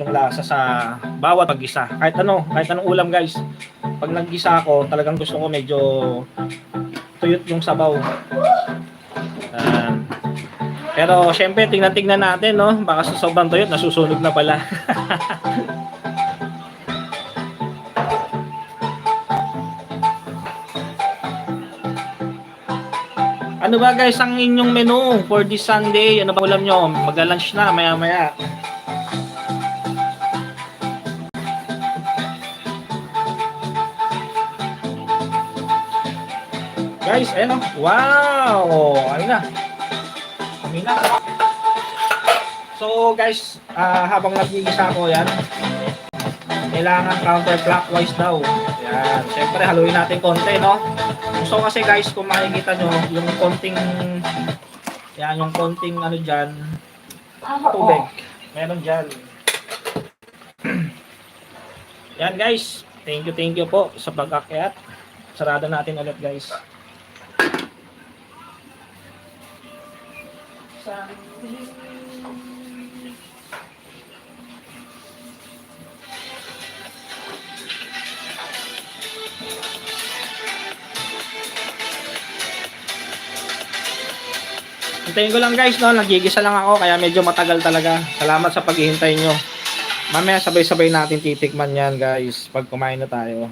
yung lasa sa bawat paggisa. Kahit ano, kahit anong ulam guys. Pag naggisa ako, talagang gusto ko medyo tuyot yung sabaw. Ayan. pero syempre, tingnan-tingnan natin, no? Baka sa sobrang tuyot, nasusunog na pala. ano ba guys ang inyong menu for this Sunday? Ano ba ulam nyo? Magla-lunch na, maya-maya. Guys, ayan o. Wow! Ayun na. Kami na. So guys, ah, habang nag-iisa ko yan, kailangan counterclockwise daw. Yan. Siyempre, haluin natin konti, no? So kasi guys, kung makikita nyo, yung konting, yan, yung konting ano dyan, tubig. Meron dyan. yan guys, thank you, thank you po sa pag-akyat. Sarado natin ulit guys. Hintayin ko lang guys, no? Nagigisa lang ako, kaya medyo matagal talaga. Salamat sa paghihintay nyo. Mamaya sabay-sabay natin titikman yan guys, pag kumain na tayo.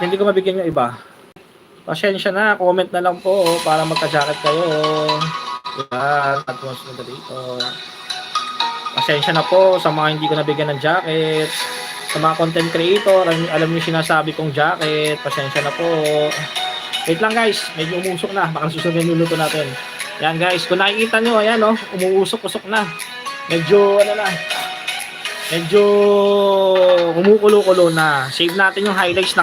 At hindi ko mabigyan yung iba. Pasensya na, comment na lang po oh, para magka-jacket kayo. Yan, advance na dito. Pasensya na po sa mga hindi ko nabigyan ng jacket. Sa mga content creator, alam, alam niyo sinasabi kong jacket. Pasensya na po. Wait lang guys, medyo umusok na. Baka susunod yung luluto natin. Yan guys, kung nakikita nyo, ayan oh, umuusok-usok na. Medyo, ano na, medyo kumukulo-kulo na. Save natin yung highlights ng